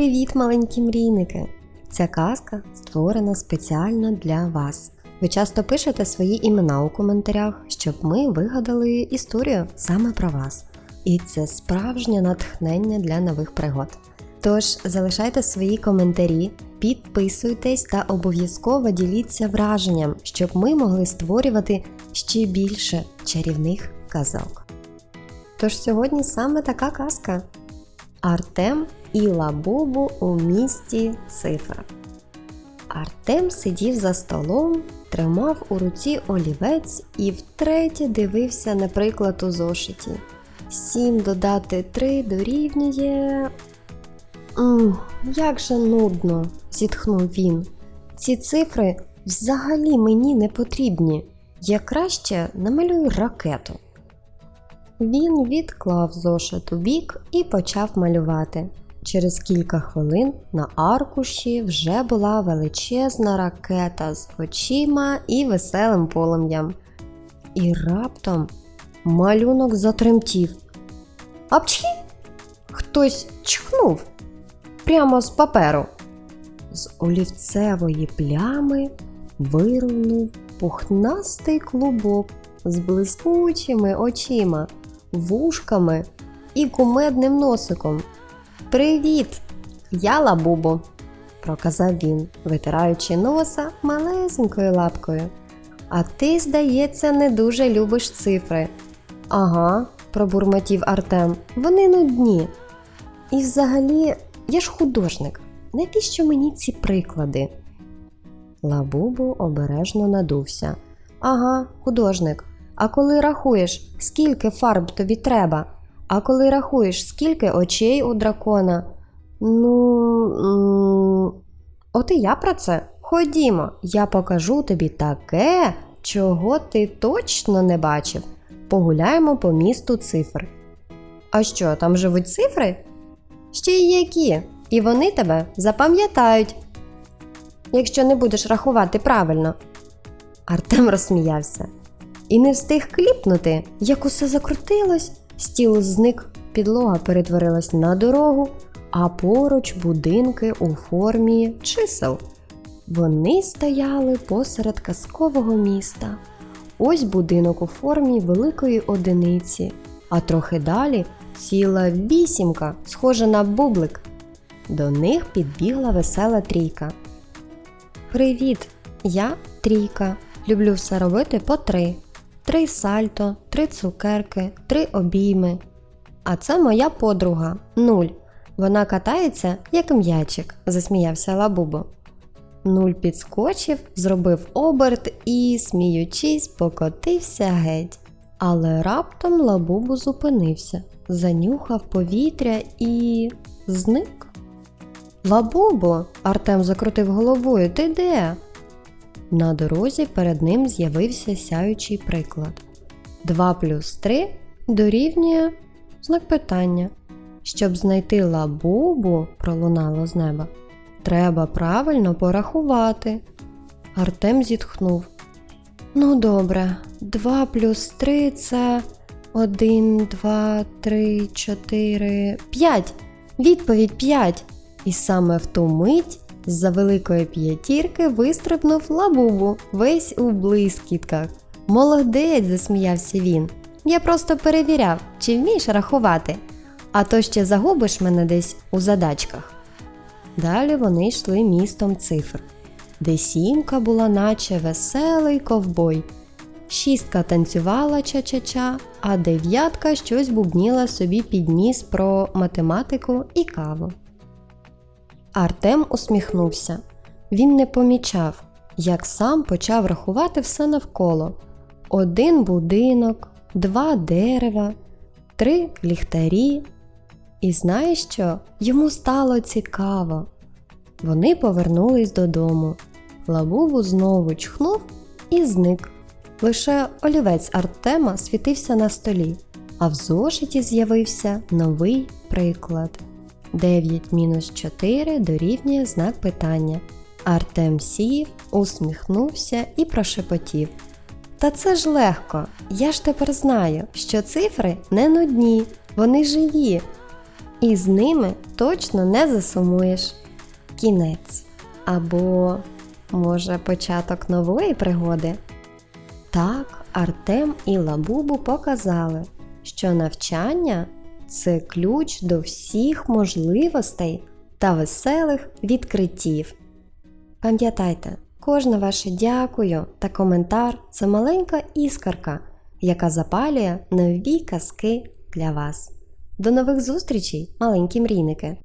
Привіт, маленькі мрійники! Ця казка створена спеціально для вас. Ви часто пишете свої імена у коментарях, щоб ми вигадали історію саме про вас. І це справжнє натхнення для нових пригод. Тож залишайте свої коментарі, підписуйтесь та обов'язково діліться враженням, щоб ми могли створювати ще більше чарівних казок. Тож сьогодні саме така казка. Артем і Лабубу у місті Цифра. Артем сидів за столом, тримав у руці олівець і втретє дивився на приклад у зошиті. Сім додати три дорівнює. М, як же нудно, зітхнув він. Ці цифри взагалі мені не потрібні. Я краще намалюю ракету. Він відклав зошит у бік і почав малювати. Через кілька хвилин на аркуші вже була величезна ракета з очима і веселим полум'ям. І раптом малюнок затремтів. Апчхі! Хтось чхнув прямо з паперу. З олівцевої плями вирунув пухнастий клубок з блискучими очима, вушками і кумедним носиком. Привіт! Я Лабубо, проказав він, витираючи носа малесенькою лапкою. А ти, здається, не дуже любиш цифри. Ага, пробурмотів Артем. Вони нудні. І взагалі, я ж художник. Навіщо мені ці приклади? Лабубу обережно надувся. Ага, художник. А коли рахуєш, скільки фарб тобі треба? А коли рахуєш, скільки очей у дракона? Ну. От і я про це. Ходімо, я покажу тобі таке, чого ти точно не бачив. Погуляємо по місту цифр. А що, там живуть цифри? Ще й які, і вони тебе запам'ятають, якщо не будеш рахувати правильно. Артем розсміявся і не встиг кліпнути, як усе закрутилось, стіл зник, підлога перетворилась на дорогу, а поруч будинки у формі чисел. Вони стояли посеред казкового міста. Ось будинок у формі великої одиниці, а трохи далі ціла вісімка, схожа на бублик. До них підбігла весела трійка. Привіт, я трійка. Люблю все робити по три. Три сальто, три цукерки, три обійми. А це моя подруга нуль. Вона катається, як м'ячик, засміявся Лабубо. Нуль підскочив, зробив оберт і, сміючись, покотився геть. Але раптом Лабубу зупинився, занюхав повітря і зник. Лабубо, Артем закрутив головою, ти де? На дорозі перед ним з'явився сяючий приклад. 2 плюс 3 дорівнює знак питання. Щоб знайти лабубу, пролунало з неба, треба правильно порахувати. Артем зітхнув. Ну, добре, 2 плюс 3 це 1, 2, 3, 4, 5. Відповідь 5. І саме в ту мить з-за великої п'ятірки вистрибнув лабубу, весь у блискітках. Молодець, засміявся він. Я просто перевіряв, чи вмієш рахувати, а то ще загубиш мене десь у задачках. Далі вони йшли містом цифр, де сімка була, наче веселий ковбой. Шістка танцювала ча-ча-ча, а дев'ятка щось бубніла собі під ніс про математику і каву. Артем усміхнувся. Він не помічав, як сам почав рахувати все навколо: один будинок, два дерева, три ліхтарі. І знаєш що? Йому стало цікаво. Вони повернулись додому. Лабубу знову чхнув і зник. Лише олівець Артема світився на столі, а в зошиті з'явився новий приклад. 9 мінус 4 дорівнює знак питання. Артем сів, усміхнувся і прошепотів. Та це ж легко. Я ж тепер знаю, що цифри не нудні, вони живі. і з ними точно не засумуєш. Кінець. Або, може, початок нової пригоди. Так, Артем і Лабубу показали, що навчання це ключ до всіх можливостей та веселих відкриттів. Пам'ятайте, кожне ваше дякую та коментар це маленька іскарка, яка запалює нові казки для вас. До нових зустрічей, маленькі мрійники!